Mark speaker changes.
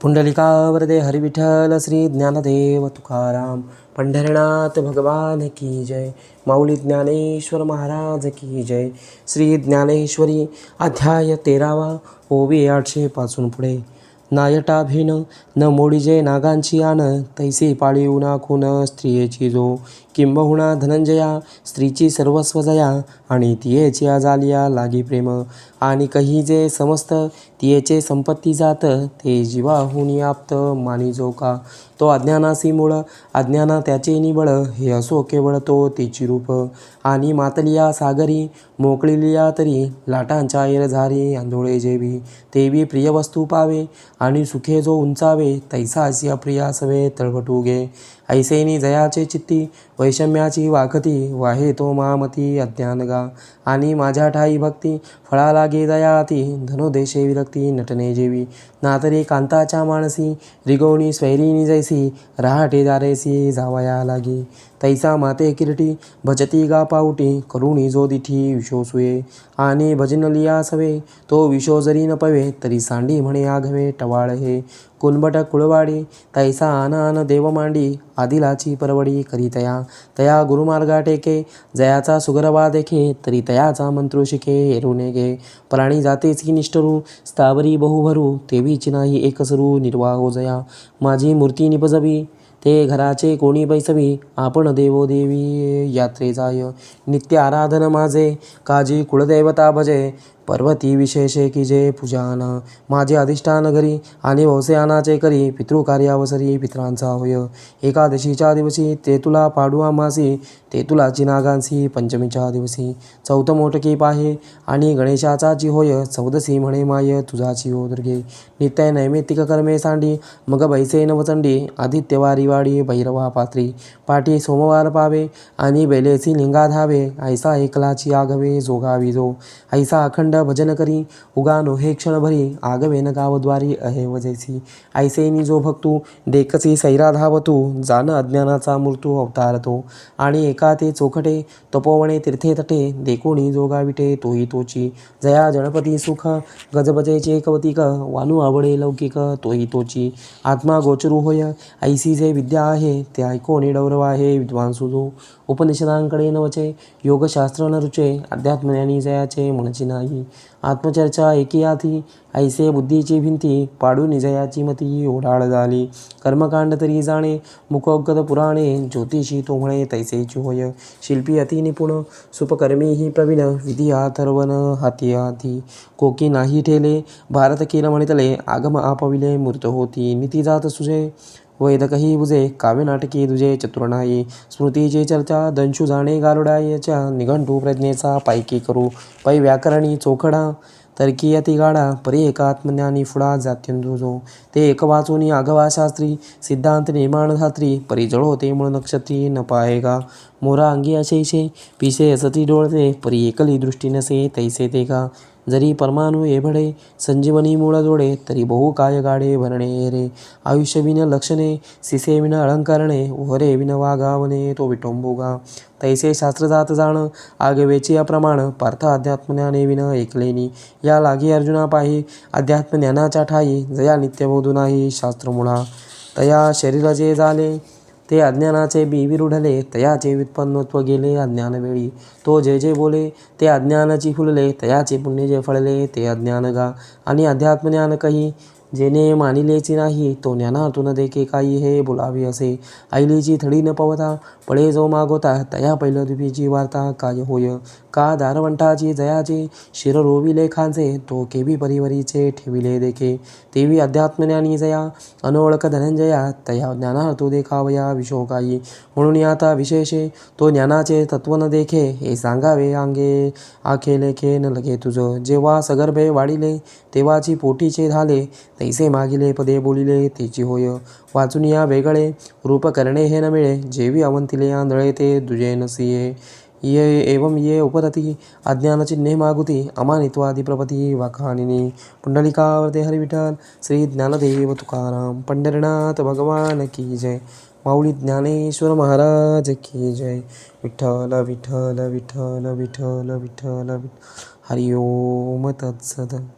Speaker 1: पुंडलिका वरदे हरिविठ्ठल श्री ज्ञानदेव तुकाराम पंढरनाथ भगवान की जय माऊली ज्ञानेश्वर महाराज की जय श्री ज्ञानेश्वरी अध्याय तेरावा ओवी आठशे पासून पुढे. नायटाभिन न मोडीजे नागांची आन तैसे पाळीव नाखून स्त्रियेची जो किंबहुना धनंजया स्त्रीची सर्वस्व जया आणि तियेची जालिया लागी प्रेम. आणि कही जे समस्त तियेचे संपत्ती जात ते जीवाहुनी आप्त मानी जो का? तो अज्ञानासी मूळ अज्ञाना त्याचे निबळ हे असो केवळ तो तिची रूप. आणि मातलिया सागरी मोकळिलिया तरी लाटांच्या ऐरझारी आंधोळे जेवी तेवी प्रिय वस्तू पावे. आणि सुखे जो उंचावे तैसा असी अप्रिया सवे तळवटू गे ऐसेनी जयाचे चित्ती वैषम्याची वाकती वाहे तो मामती अज्ञानगा आणि माझ्या ठाई भक्ती फळा लागे दयाती धनुदेशे विरक्ती नटने जेवी नातरी कांताच्या माणसी रिगवणी स्वैरिणी जैसी रहाटे दारेसी जावया लागे तैसा माते किरटी भजती गा पावटी करुणी जो दिठी विशोसुये आणि भजनलिया सवे तो विशो जरी न पवे तरी सांडी म्हणे आघवे टवाळ हे कुणबट कुळवाडी तैसा आन आन देव मांडी आदिलाची परवडी करी तया तया गुरुमार्गा टेके जयाचा सुगरवा देखे तरी तयाचा मंत्रू शिके एरुने गे प्राणी जातेच की निष्ठरू स्थावरी बहुभरू तेवीची नाही एकसरू निर्वाहो हो जया. माझी मूर्ती निपजवी ते घराचे कोणी बैसवी आपण देवो देवी यात्रे जाय. नित्य आराधन माझे काजी कुळदैवता भजे पर्वती विशेषे की जे पूजान माझे अधिष्ठान घरी आणि वौसेयानाचे करी पितृकार्यावसरी पित्रांचा होय. एकादशीच्या दिवशी ते तुला मासी तेतुलाची ते नागांसी पंचमीच्या दिवशी. चौथ मोटकी पाहे आणि गणेशाचा जी होय चौदसी म्हणे माय तुझाची हो दुर्गे. नित्य नैमित्तिक कर्मे सांडी मग बैसे नवचंडी आदित्यवारी वाडी भैरवा पात्री. पाठी सोमवार पावे आणि बेलेसी लिंगा धावे ऐसा एकलाची आगवे जोगावी जो. ऐसा अखंड भजन करी उगा नोहे क्षणभरी आगवे न गावद्वारी अहे वजैसी ऐसेनी जो भक्तू देखसी सैरा धावतू जान अज्ञानाचा मृत्यू अवतारतो आणि एका ते चोखटे तपोवणे तीर्थे तटे देखोणी जोगाविटे तोही तोची जया गणपती सुख गजबजेचे कवतिक वानू आवडे लौकिक तोही तोची आत्मा गोचरू होय ऐसी जे विद्या आहे ते ऐकोणी डौरव आहे विद्वांसू जो उपनिषदांकडे नवचे योगशास्त्र न रुचे अध्यात्मज्ञानी जयाचे म्हणची नाही आत्मचर्चा एकी आधी. ऐसे बुद्धीची भिंती पाडून निजयाची मती ओढाळ झाली. कर्मकांड तरी जाणे मुखोगत पुराणे ज्योतिषी तो म्हणे तैसेची होय. शिल्पी अति निपुण सुपकर्मी ही प्रवीण विधी आथर्वन हाती हाती कोकी नाही ठेले भारत केलं म्हणितले आगम आपविले मूर्त होती. नीती जात सुजे वैदकही बुजे काव्यनाटकी दुजे चतुर स्मृतीची चर्चा दंशू जाणे गारुडायच्या निघंटू प्रज्ञेचा पायकी करू पै व्याकरणी चोखडा तर्कीयती गाडा परी एकात्मज्ञानी फुडा जात्यंदुजो ते एक वाचूनी आगवा शास्त्री सिद्धांत निर्माण धात्री परी जळो ते मूळ नक्षत्री न पाहेगा मोरा अंगी अशेषे पिसे असती डोळते परी एकली दृष्टी नसे तैसे ते का जरी परमाणू एभडे संजीवनी मूळ जोडे तरी बहु काय गाडे भरणे रे. आयुष्य विन लक्षणे सिसे विन अलंकारणे वरे विन वागावणे तो विटोंबोगा तैसे शास्त्रजात जाण आगवेची अप्रमाण पार्थ अध्यात्मज्ञाने विन ऐकलेनी या लागी अर्जुना पाही अध्यात्मज्ञानाच्या ठाई जया नित्यबोधू नाही शास्त्रमुळा तया शरीर जे झाले ते अज्ञानाचे बी विरुढले तयाचे व्युत्पन्नत्व गेले अज्ञानवेळी. तो जे जे बोले ते अज्ञानाची फुलले तयाचे पुण्य जे फळले ते अज्ञान गा आणि अध्यात्मज्ञान कही जेने मानिलेची नाही तो ज्ञानातून देखे काही हे बोलावे असे आईलीची थडी न पवता पळे जो मागोता तया पहिलं वार्ता काय होय का दारवंटाची जयाचे शिर रोविले खांचे तो केवी परिवरीचे ठेविले देखे तेवी अध्यात्मज्ञानी जया अनोळख धनंजया तया ज्ञानातू देखावया विशोकाई म्हणून आता विशेषे तो ज्ञानाचे तत्व न देखे हे सांगावे अंगे आखे लेखे न लगे तुझं जेव्हा सगर्भे वाढिले तेव्हाची पोटीचे झाले तैसे मागिले पदे बोलिले तेची होय. वाचून या वेगळे रूप करणे हे न मिळे जेवी अवंतिले आंधळे ते दुजे नसिये ये एवं ये उपरती अज्ञानचिन्हे मागुती अमानित्वादी प्रपती वाखाणिनी पुंडलिकावरते हरिविठ्ठल श्री ज्ञानदेव तुकाराम. पंढरनाथ भगवान की जय. माऊली ज्ञानेश्वर महाराज की जय. विठ्ठल विठ्ठल विठ्ठल विठ्ठल विठ्ठल विठ्ठल. हरिओम तत्सद